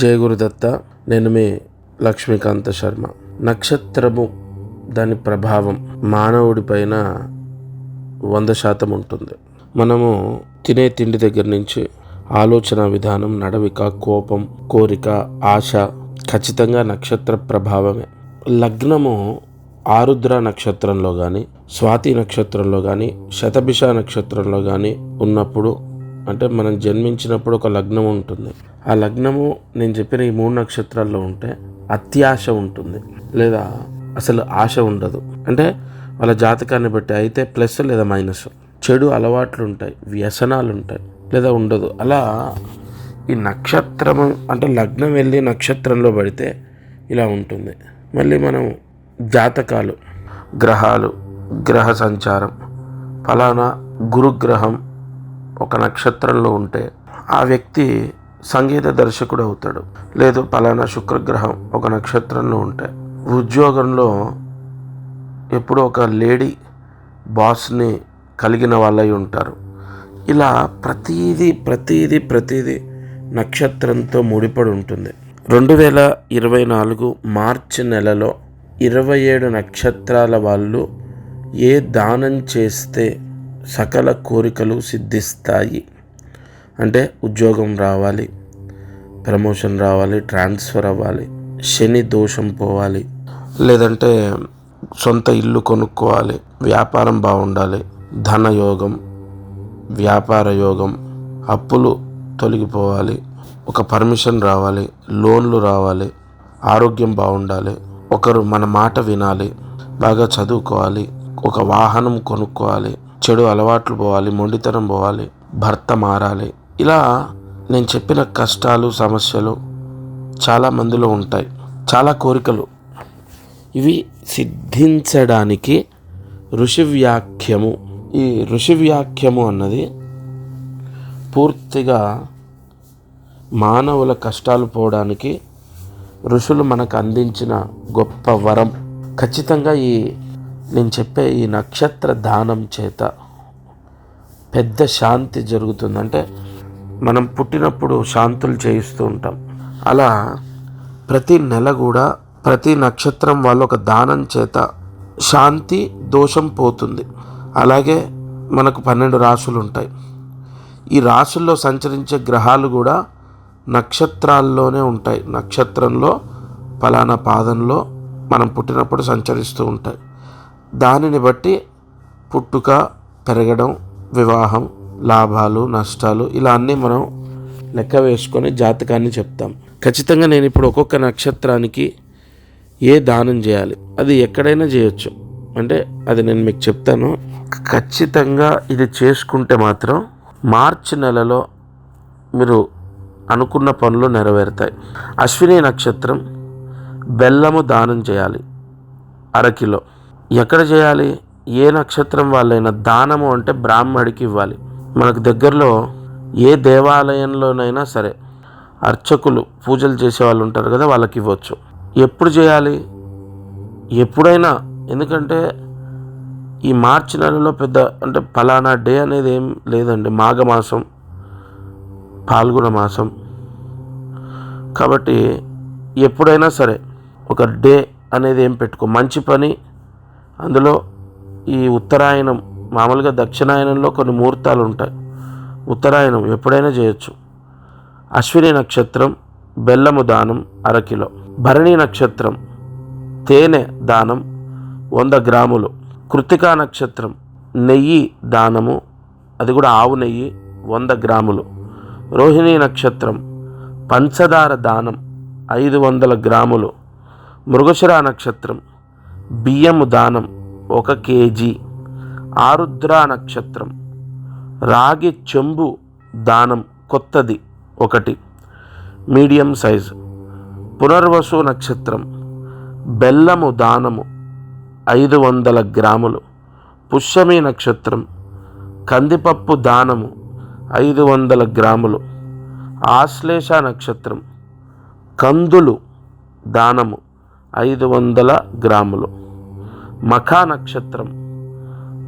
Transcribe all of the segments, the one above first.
జయ గురుదత్త నేను మీ లక్ష్మీకాంత శర్మ. నక్షత్రము దాని ప్రభావం మానవుడి పైన వంద శాతం ఉంటుంది. మనము తినే తిండి దగ్గర నుంచి ఆలోచన విధానం నడవిక కోపం కోరిక ఆశ ఖచ్చితంగా నక్షత్ర ప్రభావమే. లగ్నము ఆరుద్ర నక్షత్రంలో కానీ స్వాతి నక్షత్రంలో కానీ శతభిష నక్షత్రంలో కానీ ఉన్నప్పుడు అంటే మనం జన్మించినప్పుడు ఒక లగ్నం ఉంటుంది. ఆ లగ్నము నేను చెప్పిన ఈ మూడు నక్షత్రాల్లో ఉంటే అత్యాశ ఉంటుంది. లేదా అసలు ఆశ ఉండదు. అంటే వాళ్ళ జాతకాన్ని బట్టి అయితే ప్లస్ లేదా మైనస్. చెడు అలవాట్లు ఉంటాయి వ్యసనాలు ఉంటాయి లేదా ఉండదు. అలా ఈ నక్షత్రము అంటే లగ్నం వెళ్ళి నక్షత్రంలో పడితే ఇలా ఉంటుంది. మళ్ళీ మనం జాతకాలు గ్రహాలు గ్రహ సంచారం ఫలానా గురుగ్రహం ఒక నక్షత్రంలో ఉంటే ఆ వ్యక్తి సంగీత దర్శకుడు అవుతాడు. లేదు పలానా శుక్రగ్రహం ఒక నక్షత్రంలో ఉంటాయి ఉద్యోగంలో ఎప్పుడు ఒక లేడీ బాస్ని కలిగిన వాళ్ళై ఉంటారు. ఇలా ప్రతీది ప్రతీది ప్రతీది నక్షత్రంతో ముడిపడి ఉంటుంది. రెండు వేల ఇరవై నాలుగు మార్చి నెలలో ఇరవై ఏడు నక్షత్రాల వాళ్ళు ఏ దానం చేస్తే సకల కోరికలు సిద్ధిస్తాయి? అంటే ఉద్యోగం రావాలి ప్రమోషన్ రావాలి ట్రాన్స్ఫర్ అవ్వాలి శని దోషం పోవాలి లేదంటే సొంత ఇల్లు కొనుక్కోవాలి వ్యాపారం బాగుండాలి ధనయోగం వ్యాపార యోగం అప్పులు తొలగిపోవాలి ఒక పర్మిషన్ రావాలి లోన్లు రావాలి ఆరోగ్యం బాగుండాలి ఒకరు మన మాట వినాలి బాగా చదువుకోవాలి ఒక వాహనం కొనుక్కోవాలి చెడు అలవాట్లు పోవాలి మొండితనం పోవాలి భర్త మారాలి ఇలా నేను చెప్పిన కష్టాలు సమస్యలు చాలా మందిలో ఉంటాయి. చాలా కోరికలు. ఇవి సిద్ధించడానికి ఋషి వ్యాఖ్యము. ఈ ఋషి వ్యాఖ్యము అన్నది పూర్తిగా మానవుల కష్టాలు పోవడానికి ఋషులు మనకు అందించిన గొప్ప వరం. ఖచ్చితంగా ఈ నేను చెప్పే ఈ నక్షత్ర దానం చేత పెద్ద శాంతి జరుగుతుందంటే మనం పుట్టినప్పుడు శాంతులు చేయిస్తూ ఉంటాం. అలా ప్రతి నెల కూడా ప్రతి నక్షత్రం వాళ్ళు ఒక దానం చేత శాంతి దోషం పోతుంది. అలాగే మనకు పన్నెండు రాసులు ఉంటాయి. ఈ రాసుల్లో సంచరించే గ్రహాలు కూడా నక్షత్రాల్లోనే ఉంటాయి. నక్షత్రంలో ఫలానా పాదంలో మనం పుట్టినప్పుడు సంచరిస్తూ ఉంటాయి. దానిని బట్టి పుట్టుక పెరగడం వివాహం లాభాలు నష్టాలు ఇలా అన్నీ మనం లెక్క వేసుకొని జాతకాన్ని చెప్తాం. ఖచ్చితంగా నేను ఇప్పుడు ఒక్కొక్క నక్షత్రానికి ఏ దానం చేయాలి? అది ఎక్కడైనా చేయొచ్చు. అంటే అది నేను మీకు చెప్తాను. ఖచ్చితంగా ఇది చేసుకుంటే మాత్రం మార్చి నెలలో మీరు అనుకున్న పనులు నెరవేరుతాయి. అశ్విని నక్షత్రం బెల్లము దానం చేయాలి. అరకిలో ఎక్కడ చేయాలి? ఏ నక్షత్రం వాళ్ళైనా దానము అంటే బ్రాహ్మడికి ఇవ్వాలి. మనకు దగ్గరలో ఏ దేవాలయంలోనైనా సరే అర్చకులు పూజలు చేసే వాళ్ళు ఉంటారు కదా వాళ్ళకి ఇవ్వచ్చు. ఎప్పుడు చేయాలి? ఎప్పుడైనా. ఎందుకంటే ఈ మార్చి నెలలో పెద్ద అంటే ఫలానా డే అనేది ఏం లేదండి. మాఘమాసం పాల్గొన మాసం. కాబట్టి ఎప్పుడైనా సరే ఒక డే అనేది ఏం పెట్టుకో. మంచి పని. అందులో ఈ ఉత్తరాయణం మామూలుగా దక్షిణాయనంలో కొన్ని ముహూర్తాలు ఉంటాయి ఉత్తరాయణం ఎప్పుడైనా చేయొచ్చు. అశ్విని నక్షత్రం బెల్లము దానం అరకిలో భరణి నక్షత్రం తేనె దానం వంద గ్రాములు. కృతికా నక్షత్రం నెయ్యి దానము అది కూడా ఆవు నెయ్యి వంద గ్రాములు. రోహిణి నక్షత్రం పంచదార దానం ఐదు వందల గ్రాములు. మృగశిర నక్షత్రం బియ్యము దానం ఒక కేజీ. ఆరుద్ర నక్షత్రం. రాగి చెంబు దానం కొత్తది ఒకటి. Medium size. పునర్వసు నక్షత్రం. బెల్లము దానము ఐదు వందల గ్రాములు. పుష్యమి నక్షత్రం. కందిపప్పు దానము ఐదు వందల గ్రాములు. ఆశ్లేష నక్షత్రం. కందులు దానము ఐదు వందల గ్రాములు. మఖా నక్షత్రం.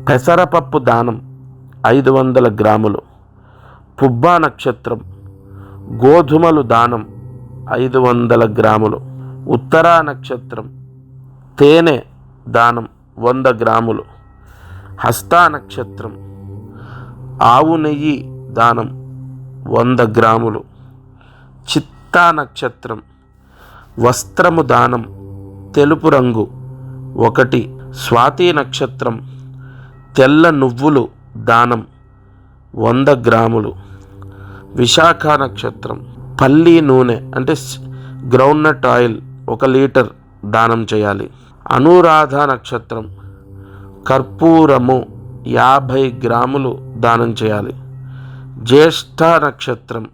పెసరపప్పు దానం ఐదు వందల గ్రాములు. పుబ్బా నక్షత్రం గోధుమలు దానం ఐదు వందల గ్రాములు. ఉత్తరా నక్షత్రం తేనె దానం వంద గ్రాములు. హస్తా నక్షత్రం ఆవు నెయ్యి దానం వంద గ్రాములు. చిత్తా నక్షత్రం వస్త్రము దానం తెలుపు రంగు ఒకటి. స్వాతి నక్షత్రం తెల్ల నువ్వులు దానం వంద గ్రాములు. విశాఖ నక్షత్రం పల్లి నూనె అంటే గ్రౌండ్నట్ ఆయిల్ ఒక లీటర్ దానం చేయాలి. అనురాధ నక్షత్రం కర్పూరము యాభై గ్రాములు దానం చేయాలి. జ్యేష్ఠ నక్షత్రం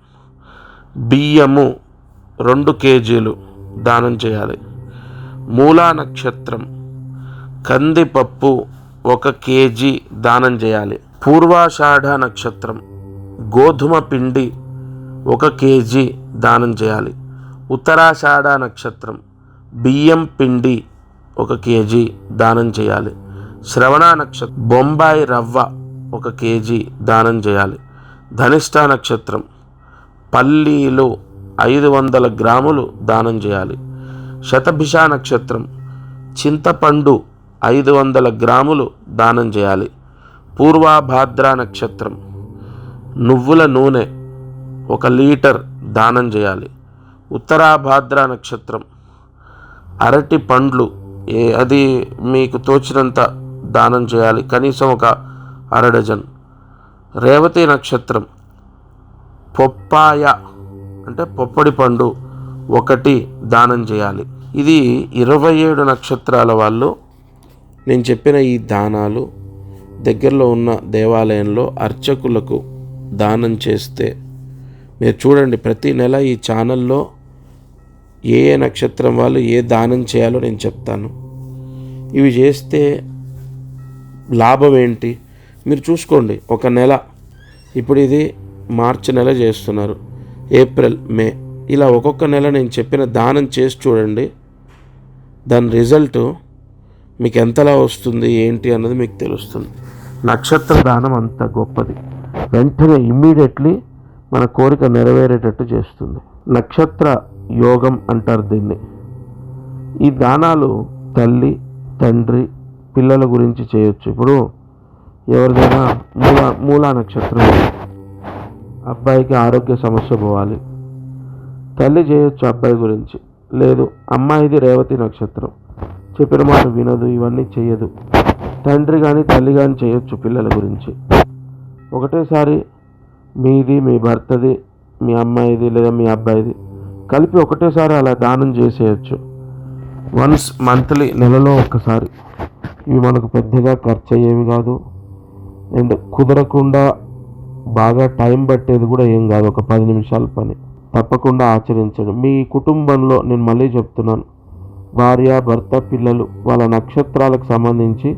బియ్యము రెండు కేజీలు దానం చేయాలి. మూలా నక్షత్రం కందిపప్పు ఒక కేజీ దానం చేయాలి. పూర్వాషాఢ నక్షత్రం గోధుమ పిండి ఒక కేజీ దానం చేయాలి. ఉత్తరాషాఢ నక్షత్రం బియ్యం పిండి ఒక కేజీ దానం చేయాలి. శ్రవణ నక్షత్రం బొంబాయి రవ్వ ఒక కేజీ దానం చేయాలి. ధనిష్ట నక్షత్రం పల్లీలు ఐదు వందల గ్రాములు దానం చేయాలి. శతభిష నక్షత్రం చింతపండు ఐదు వందల గ్రాములు దానం చేయాలి. పూర్వాభాద్ర నక్షత్రం. నువ్వుల నూనె ఒక లీటర్ దానం చేయాలి. ఉత్తరాభాద్ర నక్షత్రం. అరటి పండ్లు ఏ అది మీకు తోచినంత దానం చేయాలి. కనీసం ఒక అర డజన్. రేవతి నక్షత్రం. పొప్పాయ అంటే పొప్పడి పండు ఒకటి దానం చేయాలి. ఇది ఇరవై ఏడు నక్షత్రాల వాళ్ళు నేను చెప్పిన ఈ దానాలు దగ్గరలో ఉన్న దేవాలయంలో అర్చకులకు దానం చేస్తే మీరు చూడండి ప్రతి నెల ఈ ఛానల్లో ఏ ఏ నక్షత్రం వాళ్ళు ఏ దానం చేయాలో నేను చెప్తాను. ఇవి చేస్తే లాభం ఏంటి? మీరు చూసుకోండి ఒక నెల. ఇప్పుడు ఇది మార్చి నెల చేస్తున్నారు ఏప్రిల్ మే. ఇలా ఒక్కొక్క నెల నేను చెప్పిన దానం చేసి చూడండి దాని రిజల్ట్ మీకు ఎంతలా వస్తుంది ఏంటి అన్నది మీకు తెలుస్తుంది. నక్షత్ర దానం అంత గొప్పది. వెంటనే ఇమ్మీడియట్లీ మన కోరిక నెరవేరేటట్టు చేస్తుంది. నక్షత్ర యోగం అంటారు దీన్ని. ఈ దానాలు తల్లి తండ్రి పిల్లల గురించి చేయొచ్చు. ఇప్పుడు ఎవరిదైనా మూలా మూలా నక్షత్రం. అబ్బాయికి ఆరోగ్య సమస్య పోవాలి. తల్లి చేయొచ్చు అబ్బాయి గురించి. లేదు అమ్మాయిది రేవతి నక్షత్రం. చెప్పిన మాట వినదు ఇవన్నీ చేయదు తండ్రి కానీ తల్లి కానీ చేయొచ్చు పిల్లల గురించి. ఒకటేసారి మీది మీ భర్తది మీ అమ్మాయిది లేదా మీ అబ్బాయిది కలిపి ఒకటేసారి అలా దానం చేసేయచ్చు. వన్స్ మంత్లీ నెలలో ఒక్కసారి. ఇవి మనకు పెద్దగా ఖర్చు అయ్యేవి కాదు. అండ్ కుదరకుండా బాగా టైం పట్టేది కూడా ఏం కాదు. ఒక పది నిమిషాల పని. తప్పకుండా ఆచరించండి. మీ కుటుంబంలో నేను మళ్ళీ చెప్తున్నాను. భార్య భర్త పిల్లలు వాళ్ళ నక్షత్రాలకు సంబంధించి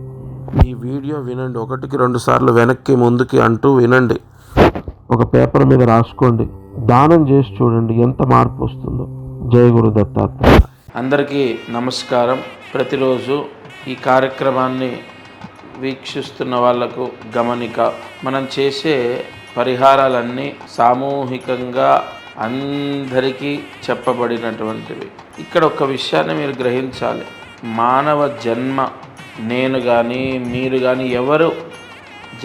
ఈ వీడియో వినండి. ఒకటికి రెండు సార్లు వెనక్కి ముందుకి అంటూ వినండి. ఒక పేపర్ మీద రాసుకోండి. దానం చేసి చూడండి ఎంత మార్పు వస్తుందో. జయ గురు దత్తాత్రేయ. అందరికీ నమస్కారం. ప్రతిరోజు ఈ కార్యక్రమాన్ని వీక్షిస్తున్న వాళ్ళకు గమనిక. మనం చేసే పరిహారాలన్నీ సామూహికంగా అందరికీ చెప్పబడినటువంటివి. ఇక్కడ ఒక విషయాన్ని మీరు గ్రహించాలి. మానవ జన్మ నేను కానీ మీరు కానీ ఎవరు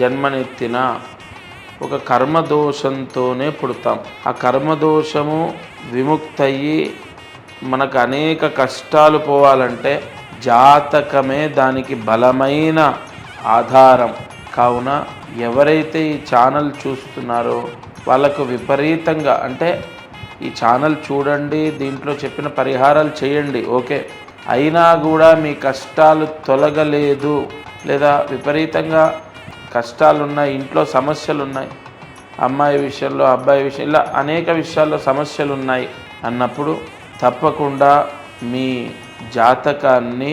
జన్మనెత్తినా ఒక కర్మదోషంతోనే పుడతాం. ఆ కర్మదోషము విముక్తయ్యి మనకు అనేక కష్టాలు పోవాలంటే జాతకమే దానికి బలమైన ఆధారం. కావున ఎవరైతే ఈ ఛానల్ చూస్తున్నారో వాళ్ళకు విపరీతంగా అంటే ఈ ఛానల్ చూడండి దీంట్లో చెప్పిన పరిహారాలు చేయండి ఓకే. అయినా కూడా మీ కష్టాలు తొలగలేదు లేదా విపరీతంగా కష్టాలు ఉన్నాయి ఇంట్లో సమస్యలు ఉన్నాయి అమ్మాయి విషయంలో అబ్బాయి విషయం ఇలా అనేక విషయాల్లో సమస్యలు ఉన్నాయి అన్నప్పుడు తప్పకుండా మీ జాతకాన్ని